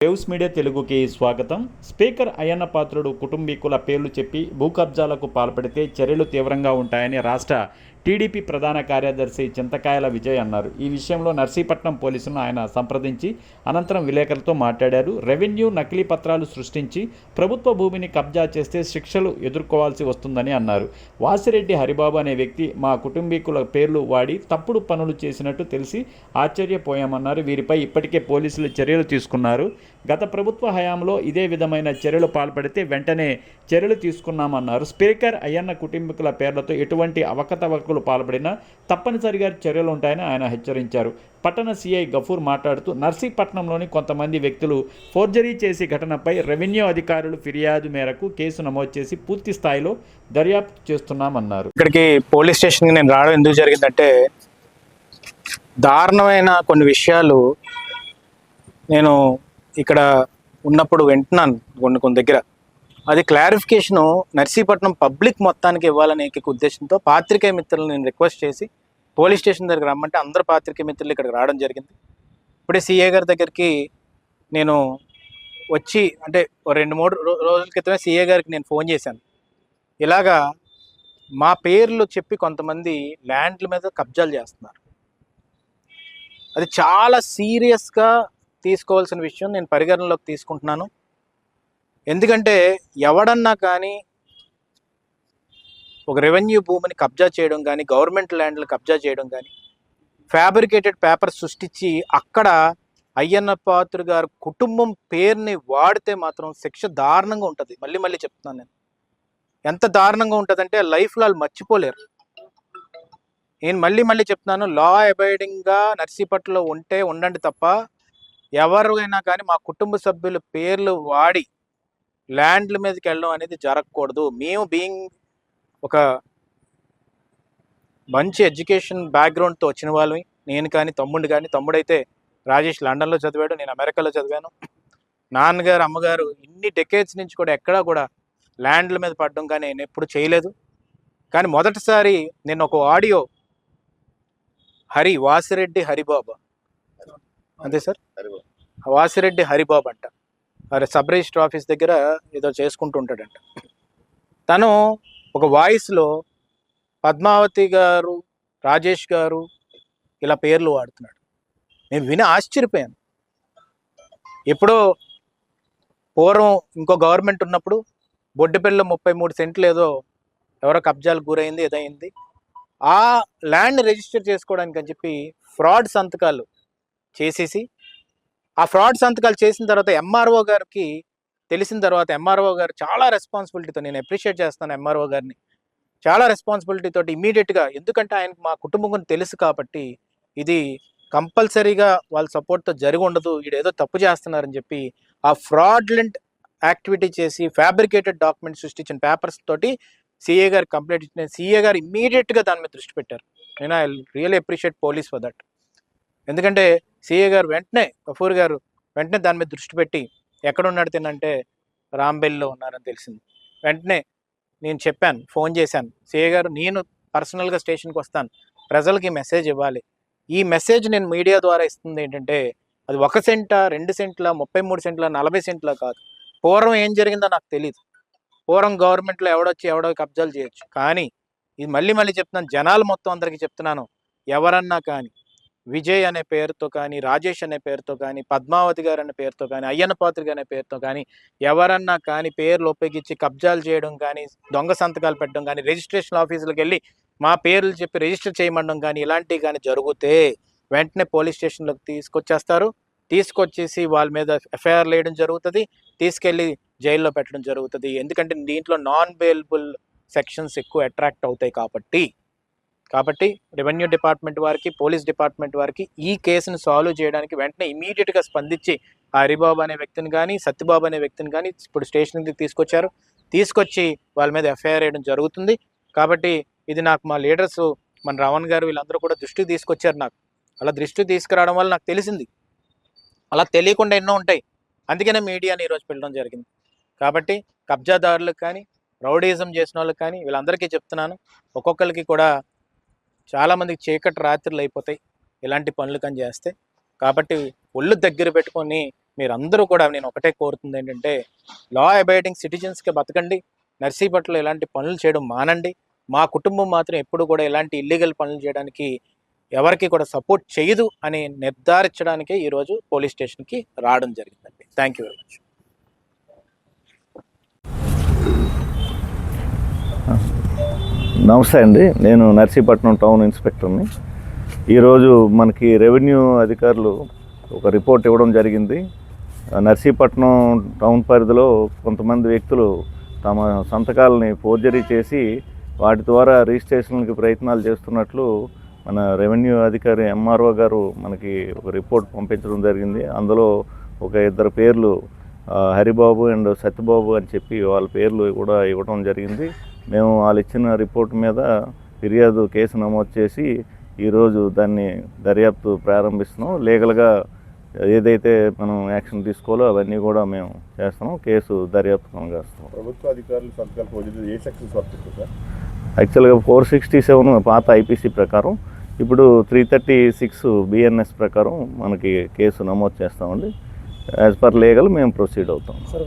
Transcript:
Waves media తెలుగుకి స్వాగతం. Speaker Ayyanna Patrudu కుటుంబీకుల పేర్లు చెప్పి భూ కబ్జాలకు పాల్పడితే చర్యలు తీవ్రంగా ఉంటాయని రాష్ట్ర టీడీపీ ప్రధాన కార్యదర్శి చింతకాయల విజయ్ అన్నారు. ఈ విషయంలో నర్సీపట్నం పోలీసులను ఆయన సంప్రదించి అనంతరం విలేకరులతో మాట్లాడారు. రెవెన్యూ నకిలీ పత్రాలు సృష్టించి ప్రభుత్వ భూమిని కబ్జా చేస్తే శిక్షలు ఎదుర్కోవాల్సి వస్తుందని అన్నారు. వాసిరెడ్డి హరిబాబు అనే వ్యక్తి మా కుటుంబీకుల పేర్లు వాడి తప్పుడు పనులు చేసినట్టు తెలిసి ఆశ్చర్యపోయామన్నారు. వీరిపై ఇప్పటికే పోలీసులు చర్యలు తీసుకున్నారు. గత ప్రభుత్వ హయాంలో ఇదే విధమైన చర్యలు పాల్పడితే వెంటనే చర్యలు తీసుకున్నామన్నారు. స్పీకర్ అయ్యన్న కుటుంబీకుల పేర్లతో ఎటువంటి అవకతవకలు పాల్పడినా తప్పనిసరిగా చర్యలు ఉంటాయని ఆయన హెచ్చరించారు. పట్టణ సీఐ గఫూర్ మాట్లాడుతూ నర్సీపట్నంలోని కొంతమంది వ్యక్తులు ఫోర్జరీ చేసి ఘటనపై రెవెన్యూ అధికారులు ఫిర్యాదు మేరకు కేసు నమోదు చేసి పూర్తి స్థాయిలో దర్యాప్తు చేస్తున్నామన్నారు. ఇక్కడికి పోలీస్ స్టేషన్కి నేను రావడం ఎందుకు జరిగిందంటే దారుణమైన కొన్ని విషయాలు నేను ఇక్కడ ఉన్నప్పుడు వింటున్నాను కొన్ని కొన్ని దగ్గర. అది క్లారిఫికేషను నర్సీపట్నం పబ్లిక్ మొత్తానికి ఇవ్వాలనే ఏకైక ఉద్దేశంతో పాత్రికేయ మిత్రులను నేను రిక్వెస్ట్ చేసి పోలీస్ స్టేషన్ దగ్గర రమ్మంటే అందరు పాత్రికేయ మిత్రులు ఇక్కడికి రావడం జరిగింది. ఇప్పుడే సీఏ గారి దగ్గరికి నేను వచ్చి అంటే రెండు మూడు రోజుల క్రితమే సీఏ గారికి నేను ఫోన్ చేశాను. ఇలాగా మా పేర్లు చెప్పి కొంతమంది ల్యాండ్ల మీద కబ్జాలు చేస్తున్నారు. అది చాలా సీరియస్గా తీసుకోవాల్సిన విషయం నేను పరిగణనలోకి తీసుకుంటున్నాను. ఎందుకంటే ఎవడన్నా కానీ ఒక రెవెన్యూ భూమిని కబ్జా చేయడం కానీ గవర్నమెంట్ ల్యాండ్లు కబ్జా చేయడం కానీ ఫ్యాబ్రికేటెడ్ పేపర్ సృష్టించి అక్కడ అయ్యన్న పాత్ర గారు కుటుంబం పేరుని వాడితే మాత్రం శిక్ష దారుణంగా ఉంటుంది. మళ్ళీ మళ్ళీ చెప్తున్నాను నేను. ఎంత దారుణంగా ఉంటుందంటే లైఫ్లో వాళ్ళు మర్చిపోలేరు. నేను మళ్ళీ మళ్ళీ చెప్తున్నాను లా అబైడింగ్గా నర్సీపట్లో ఉంటే ఉండండి తప్ప ఎవరైనా కానీ మా కుటుంబ సభ్యుల పేర్లు వాడి ల్యాండ్ల మీదకి వెళ్ళడం అనేది జరగకూడదు. మేము బీయింగ్ ఒక మంచి ఎడ్యుకేషన్ బ్యాక్గ్రౌండ్తో వచ్చిన వాళ్ళవి నేను కానీ తమ్ముడు కానీ తమ్ముడైతే రాజేష్ లండన్లో చదివాడు నేను అమెరికాలో చదివాను. నాన్నగారు అమ్మగారు ఇన్ని డెకేడ్స్ నుంచి కూడా ఎక్కడా కూడా ల్యాండ్ల మీద పడడం కానీ నేను ఎప్పుడు చేయలేదు. కానీ మొదటిసారి నేను ఒక ఆడియో హరి వాసిరెడ్డి హరిబాబు. అంతే సార్? వాసిరెడ్డి హరిబాబు అంట. మరి సబ్ రిజిస్టర్ ఆఫీస్ దగ్గర ఏదో చేసుకుంటూ ఉంటాడంట తను ఒక వాయిస్లో పద్మావతి గారు రాజేష్ గారు ఇలా పేర్లు వాడుతున్నాడు. నేను విని ఆశ్చర్యపోయాను. ఎప్పుడో పూర్వం ఇంకో గవర్నమెంట్ ఉన్నప్పుడు బొడ్డుపల్లిలో ముప్పై మూడు సెంట్లు ఏదో ఎవరో కబ్జాలు గురైంది ఏదైంది. ఆ ల్యాండ్ రిజిస్టర్ చేసుకోవడానికి అని చెప్పి ఫ్రాడ్ సంతకాలు చేసేసి ఆ ఫ్రాడ్ సంతకాలు చేసిన తర్వాత ఎంఆర్ఓ గారికి తెలిసిన తర్వాత ఎంఆర్ఓ గారు చాలా రెస్పాన్సిబిలిటీతో నేను అప్రిషియేట్ చేస్తాను ఎంఆర్ఓ గారిని. చాలా రెస్పాన్సిబిలిటీ తోటి ఇమీడియట్గా ఎందుకంటే ఆయనకు మా కుటుంబం తెలుసు కాబట్టి ఇది కంపల్సరీగా వాళ్ళ సపోర్ట్తో జరిగి ఉండదు ఏదో తప్పు చేస్తున్నారని చెప్పి ఆ ఫ్రాడ్లెంట్ యాక్టివిటీ చేసి ఫ్యాబ్రికేటెడ్ డాక్యుమెంట్ సృష్టించిన పేపర్స్ తోటి సిఏ గారు కంప్లైంట్ ఇచ్చిన సిఏ గారు ఇమ్మీడియట్గా దాని మీద దృష్టి పెట్టారు. నేను I real appreciate police for that ఎందుకంటే సిఏ గారు వెంటనే గఫూర్ గారు వెంటనే దాని మీద దృష్టి పెట్టి ఎక్కడ ఉన్నాడు తినంటే రాంబెల్లో ఉన్నారని తెలిసింది. వెంటనే నేను చెప్పాను ఫోన్ చేశాను. సిఏ గారు నేను పర్సనల్గా స్టేషన్కి వస్తాను. ప్రజలకి మెసేజ్ ఇవ్వాలి. ఈ మెసేజ్ నేను మీడియా ద్వారా ఇస్తుంది ఏంటంటే అది ఒక సెంటా రెండు సెంట్ల ముప్పై మూడు సెంట్ల నలభై సెంట్ల కాదు. పూర్వం ఏం జరిగిందో నాకు తెలియదు పూర్వం గవర్నమెంట్లో ఎవడొచ్చి ఎవడో కబ్జాలు చేయొచ్చు. కానీ ఇది మళ్ళీ మళ్ళీ చెప్తున్నాను జనాలు మొత్తం అందరికీ చెప్తున్నాను ఎవరన్నా కానీ విజయ్ అనే పేరుతో కానీ రాజేష్ అనే పేరుతో కానీ పద్మావతి గారు అనే పేరుతో కానీ అయ్యన్న పాత్రిక అనే పేరుతో కానీ ఎవరన్నా కానీ పేర్లు ఉపయోగించి కబ్జాలు చేయడం కానీ దొంగ సంతకాలు పెట్టడం కానీ రిజిస్ట్రేషన్ ఆఫీసులకు వెళ్ళి మా పేర్లు చెప్పి రిజిస్టర్ చేయమండం కానీ ఇలాంటివి కానీ జరిగితే వెంటనే పోలీస్ స్టేషన్లోకి తీసుకొచ్చేస్తారు. తీసుకొచ్చేసి వాళ్ళ మీద ఎఫ్ఐఆర్ వేయడం జరుగుతుంది. తీసుకెళ్ళి జైల్లో పెట్టడం జరుగుతుంది. ఎందుకంటే దీంట్లో నాన్ బెయిలబుల్ సెక్షన్స్ ఎక్కువ అట్రాక్ట్ అవుతాయి కాబట్టి. కాబట్టి రెవెన్యూ డిపార్ట్మెంట్ వారికి పోలీస్ డిపార్ట్మెంట్ వారికి ఈ కేసును సాల్వ్ చేయడానికి వెంటనే ఇమీడియట్గా స్పందించి ఆ హరిబాబు అనే వ్యక్తిని కానీ సత్యబాబు అనే వ్యక్తిని కానీ ఇప్పుడు స్టేషన్కి తీసుకొచ్చారు. తీసుకొచ్చి వాళ్ళ మీద ఎఫ్ఐఆర్ వేయడం జరుగుతుంది. కాబట్టి ఇది నాకు మా లీడర్స్ మన రావణ్ గారు వీళ్ళందరూ కూడా దృష్టికి తీసుకొచ్చారు నాకు. అలా దృష్టికి తీసుకురావడం వల్ల నాకు తెలిసింది. అలా తెలియకుండా ఎన్నో ఉంటాయి. అందుకనే మీడియాని ఈరోజు పెట్టడం జరిగింది. కాబట్టి కబ్జాదారులకు కానీ రౌడీజం చేసిన వాళ్ళకి కానీ వీళ్ళందరికీ చెప్తున్నాను. ఒక్కొక్కరికి కూడా చాలామందికి చీకటి రాత్రులు అయిపోతాయి ఇలాంటి పనులు కానీ చేస్తే. కాబట్టి ఒళ్ళు దగ్గర పెట్టుకొని మీరందరూ కూడా నేను ఒకటే కోరుతుంది ఏంటంటే లా అబైడింగ్ సిటిజన్స్కి బతకండి. నర్సీపట్ల ఇలాంటి పనులు చేయడం మానండి. మా కుటుంబం మాత్రం ఎప్పుడు కూడా ఇలాంటి ఇల్లీగల్ పనులు చేయడానికి ఎవరికి కూడా సపోర్ట్ చేయదు అని నిర్ధారించడానికే ఈరోజు పోలీస్ స్టేషన్కి రావడం జరిగిందండి. థ్యాంక్ యూ వెరీ మచ్ నమస్తే అండి. నేను నర్సీపట్నం టౌన్ ఇన్స్పెక్టర్ని. ఈరోజు మనకి రెవెన్యూ అధికారులు ఒక రిపోర్ట్ ఇవ్వడం జరిగింది. నర్సీపట్నం టౌన్ పరిధిలో కొంతమంది వ్యక్తులు తమ సంతకాలని ఫోర్జరీ చేసి వాటి ద్వారా రిజిస్ట్రేషన్కి ప్రయత్నాలు చేస్తున్నట్లు మన రెవెన్యూ అధికారి ఎంఆర్ఓ గారు మనకి ఒక రిపోర్ట్ పంపించడం జరిగింది. అందులో ఒక ఇద్దరు పేర్లు హరిబాబు అండ్ సత్యబాబు అని చెప్పి వాళ్ళ పేర్లు కూడా ఇవ్వడం జరిగింది. మేము వాళ్ళు ఇచ్చిన రిపోర్ట్ మీద ఫిర్యాదు కేసు నమోదు చేసి ఈరోజు దాన్ని దర్యాప్తు ప్రారంభిస్తున్నాం. లీగల్గా ఏదైతే మనం యాక్షన్ తీసుకోవాలో అవన్నీ కూడా మేము చేస్తున్నాం. కేసు దర్యాప్తు కొనగాస్తాం ప్రభుత్వ అధికారులు సంతకాలు ఏ సార్? యాక్చువల్గా ఫోర్ సిక్స్టీ సెవెన్ పాత ఐపీసీ ప్రకారం ఇప్పుడు త్రీ థర్టీ సిక్స్ బిఎన్ఎస్ ప్రకారం మనకి కేసు నమోదు చేస్తామండి. యాజ్ పర్ లీగల్ మేము ప్రొసీడ్ అవుతాం. సార్